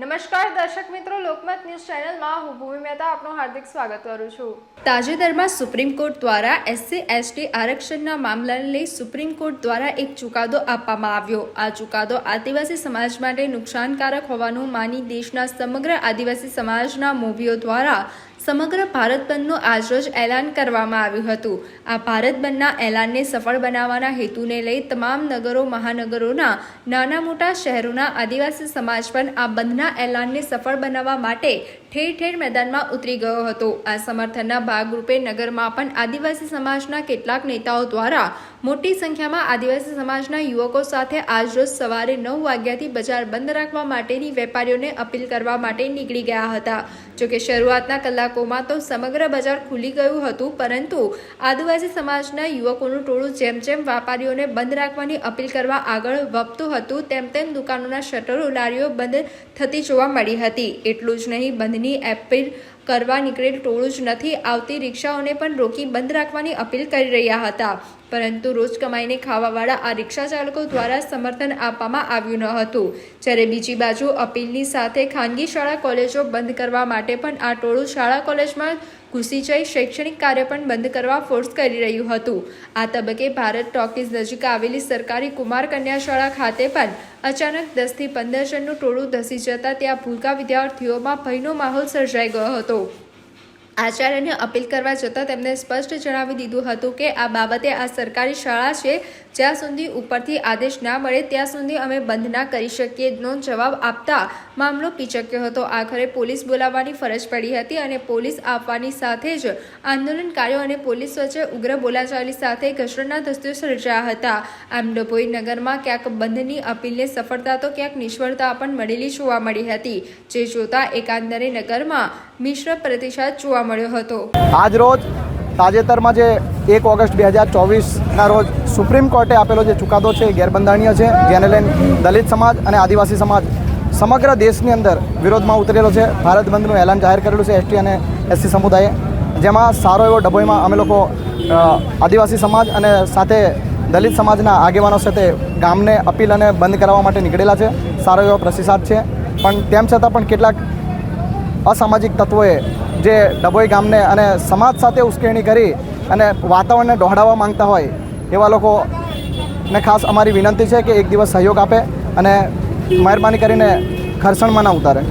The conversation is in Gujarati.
નમસ્કાર, દર્શક મિત્રો, લોકમત ન્યૂઝ ચેનલમાં હું ભૂમિ મહેતા આપનું હાર્દિક સ્વાગત કરું છું. તાજેતરમાં સુપ્રીમ કોર્ટ દ્વારા એસસી, એસટી આરક્ષણના મામલાને લઈ સુપ્રીમ કોર્ટ દ્વારા એક ચુકાદો આપવામાં આવ્યો. આ ચુકાદો આદિવાસી સમાજ માટે નુકસાનકારક હોવાનું માની દેશના સમગ્ર આદિવાસી સમાજના મૂવીઓ દ્વારા સમગ્ર ભારત બંધનું આજરોજ એલાન કરવામાં આવ્યું હતું. આ ભારત બંધના એલાનને સફળ બનાવવાના હેતુને લઈ તમામ નગરો, મહાનગરોના, નાના મોટા શહેરોના આદિવાસી સમાજ પણ આ બંધના એલાનને સફળ બનાવવા માટે ઠેર ઠેર મેદાનમાં ઉતરી ગયો હતો. આ સમર્થનના ભાગરૂપે નગરમાં પણ આદિવાસી સમાજના કેટલાક નેતાઓ દ્વારા મોટી સંખ્યામાં આદિવાસી સમાજના યુવકો સાથે આજરોજ સવારે નવ વાગ્યાથી બજાર બંધ રાખવા માટેની વેપારીઓને અપીલ કરવા માટે નીકળી ગયા હતા. જોકે શરૂઆતના કલાકોમાં તો સમગ્ર બજાર ખુલી ગયું હતું, પરંતુ આદિવાસી સમાજના યુવકોનું ટોળું જેમ જેમ વેપારીઓને બંધ રાખવાની અપીલ કરવા આગળ વધતું હતું, તેમ તેમ દુકાનોના શટરો લારીઓ બંધ થતી જોવા મળી હતી. એટલું જ નહીં બંધની અપીલ કરવા નીકળેલ ટોળું જ નથી. આવતી રિક્ષાઓને પણ રોકી બંધ રાખવાની અપીલ કરી રહ્યા હતા. પરંતુ રોજ કમાઈને ખાવાવાળા આ રિક્ષા ચાલકો દ્વારા સમર્થન આપવામાં આવ્યું ન હતું. જ્યારે બીજી બાજુ અપીલની સાથે ખાનગી શાળા કોલેજો બંધ કરવા માટે પણ આ ટોળું શાળા કોલેજમાં ઘૂસી જઈ શૈક્ષણિક કાર્ય પણ બંધ કરવા ફોર્સ કરી રહ્યું હતું. આ તબક્કે ભારત ટોકીઝ નજીક આવેલી સરકારી કુમાર કન્યા શાળા ખાતે પણ અચાનક દસથી પંદર જણનું ટોળું ધસી જતા ત્યાં ભૂલકા વિદ્યાર્થીઓમાં ભયનો માહોલ સર્જાઈ ગયો હતો. આચાર્યને અપીલ કરવા જતાં તેમણે સ્પષ્ટ જણાવી દીધું હતું કે આ બાબતે આ સરકારી શાળા છે, જ્યાં સુધી ઉપરથી આદેશ ના મળે ત્યાં સુધી અમે બંધ ના કરી શકીએ, નો જવાબ આપતા મામલો પીચક્યો હતો. આખરે પોલીસ બોલાવવાની ફરજ પડી હતી અને પોલીસ આપવાની સાથે જ આંદોલનકારીઓ અને પોલીસ વચ્ચે ઉગ્ર બોલાચાલી સાથે ઘસરણના દ્રશ્યો સર્જાયા હતા. આમ ડભોઈ નગરમાં ક્યાંક બંધની અપીલને સફળતા તો ક્યાંક નિષ્ફળતા પણ મળેલી જોવા મળી હતી. જે જોતા એકાંદરે નગરમાં મિશ્ર પ્રતિસાદ જોવા મળ્યો હતો. આજ રોજ તાજેતરમાં જે એક ઓગસ્ટ બે હજાર ચોવીસના રોજ સુપ્રીમ કોર્ટે આપેલો જે ચુકાદો છે એ ગેરબંધારણીય છે, જેને લઈને દલિત સમાજ અને આદિવાસી સમાજ સમગ્ર દેશની અંદર વિરોધમાં ઉતરેલો છે. ભારત બંધનું એલાન જાહેર કરેલું છે એસટી અને એસસી સમુદાયે. જેમાં સારો એવો ડભોઈમાં અમે લોકો આદિવાસી સમાજ અને સાથે દલિત સમાજના આગેવાનો સાથે ગામને અપીલ અને બંધ કરાવવા માટે નીકળેલા છે. સારો એવો પ્રતિસાદ છે. પણ તેમ છતાં પણ કેટલાક અસામાજિક તત્વોએ જે ડભોઈ ગામને અને સમાજ સાથે ઉશ્કેરણી કરી અને વાતાવરણને દોહડાવવા માંગતા હોય એવા લોકોને ખાસ અમારી વિનંતી છે કે એક દિવસ સહયોગ આપે અને મહેરબાની કરીને ખરસણમાં ના ઉતારે.